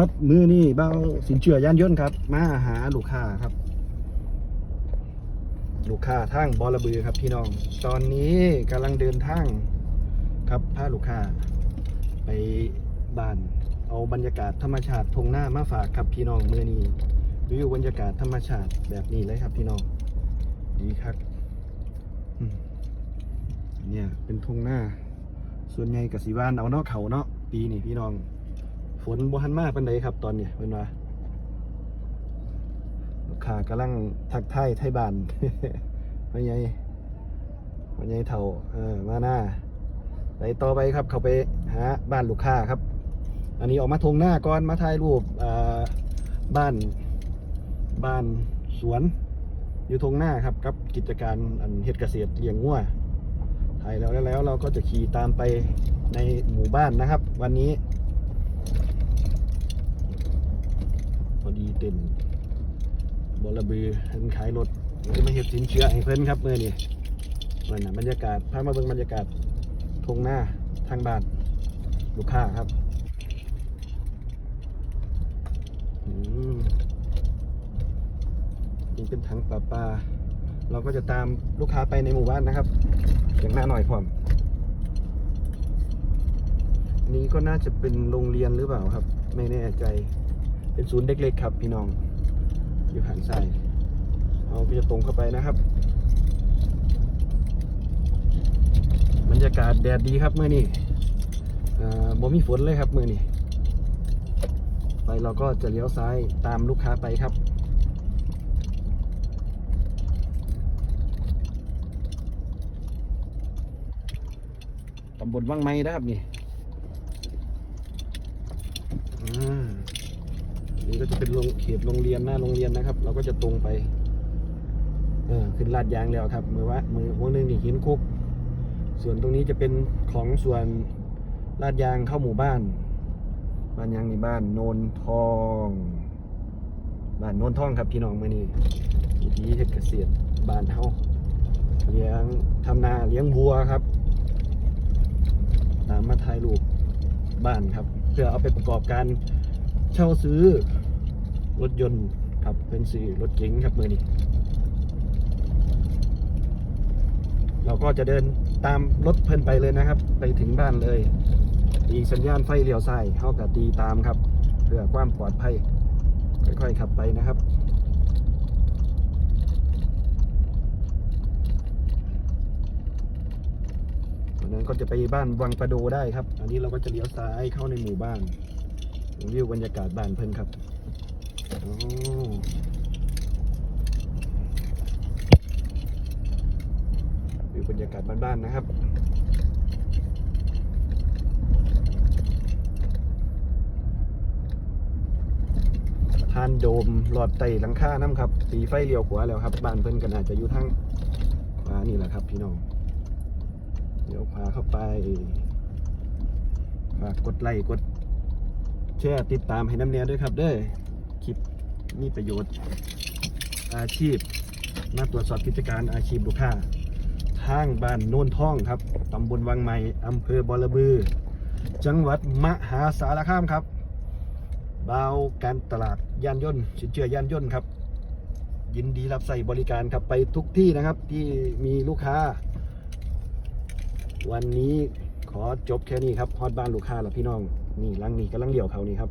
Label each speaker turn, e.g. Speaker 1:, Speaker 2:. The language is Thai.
Speaker 1: ครับมือนี่เบ้าสินเชื่อยานยนต์ครับ มาหาลูกค้าครับ ลูกค้าทางบอระบือครับพี่น้อง ตอนนี้กำลังเดินทางครับพาลูกค้า ไปบ้าน เอาบรรยากาศธรรมชาติทงหน้ามาฝากครับพี่น้องมือนี้วิวบรรยากาศธรรมชาติแบบนี้เลยครับพี่น้อง ดีครับเนี่ยเป็นทงหน้า ส่วนใหญ่กับสีบ้านเอาเนาะเขาเนาะปีนี้พี่น้อง ฝนบ่ทันมากเป็นไดครับ ตอนนี้เป็นว่าลูกค้ากำลังทักทายไทยบ้านว่าไงว่าไงเท่าเออมาหน้าไปต่อไปครับ เขาไปหาบ้านลูกค้าครับ อันนี้ออกมาทงหน้าก่อนมาถ่ายรูปอ่าบ้านบ้านสวน อยู่ทงหน้าครับกับกิจการอันเฮ็ดเกษตรเลี้ยงงัวถ่ายแล้วแล้วเราก็จะขี่ตามไปในหมู่บ้านนะครับ วันนี้ พอดี เต็นบอระบือเห็นขายรถเลยมาเฮ็ดสินเชื่อให้เพิ่นครับเมื่อนี้มันน่ะบรรยากาศพามาเบิ่งบรรยากาศทงหน้าทางบ้านลูกค้าครับอืมนี่เป็นถังปลาปลาเราก็จะตามลูกค้าไปในหมู่บ้านนะครับ อย่างหน้าหน่อยพร้อมนี้ก็น่าจะเป็นโรงเรียนหรือเปล่าครับ ไม่แน่ใจ เป็นศูนย์เด็กเล็กครับพี่น้อง อยู่หันซ้ายเอาก็จะตรงเข้าไปนะครับ บรรยากาศแดดดีครับเมื่อนี้บ่มีฝนเลยครับเมื่อนี้ไปเราก็จะเลี้ยวซ้ายตามลูกค้าไปครับตำบลวังไม้นะครับนี่อ่านี่ ก็จะเป็นโรงเขตโรงเรียนหน้าโรงเรียนนะครับ เราก็จะตรงไปเออขึ้นลาดยางแล้วครับ มือว่ามือวงหนึงนี่หินคุก ส่วนตรงนี้จะเป็นของส่วนลาดยางเข้าหมู่บ้าน บ้านยางในบ้านโนนทองบ้านโนนทองครับพี่น้องมื่อนี้วิธีเฮ็ดเกษตรบ้านเฮาเลี้ยงทำนาเลี้ยงวัวครับ ตามมาถ่ายรูปบ้านครับ เพื่อเอาไปประกอบการเช่าซื้อ รถยนต์ครับเป็นสื่รถเก๋งครับมือนี้ เราก็จะเดินตามรถเพิ่นไปเลยนะครับ ไปถึงบ้านเลยตีสัญญาณไฟเลี้ยวซ้ายเข้ากับตีตามครับ เพื่อความปลอดภัย ค่อยๆขับไปนะครับวันนั้นก็จะไปบ้านวังประโดได้ครับ อันนี้เราก็จะเลี้ยวซ้ายเข้าในหมู่บ้านวิวบรรยากาศบ้านเพิ่นครับ โอ้วิวบรรยากาศบ้านๆนะครับทานโดมหลอดไต่หลังคาน้ำครับ สีไฟเลี้ยวขวาแล้วครับ บ้านเพิ่นก็น่าจะอยู่ทางขวานี่แหละครับ พี่น้องเดี๋ยวพาเข้าไปฝากกดไลค์กดแชร์ติดตามให้น้ำเนียด้วยครับเด้อ คลิปมีประโยชน์ อาชีพ มาตรวจสอบกิจการอาชีพลูกค้าทางบ้านโน่นท่องครับตำบลวังใหม่อำเภอบอระบือ จังหวัดมหาสารคามครับเบาการตลาดยานยนต์สินเชื่อยานยนต์ครับ ยินดีรับใส่บริการครับไปทุกที่นะครับที่มีลูกค้า วันนี้ขอจบแค่นี้ครับฮอดบ้านลูกค้าแล้วพี่น้อง นี่ลังนี้กำลังเดี่ยวเขานี่ครับ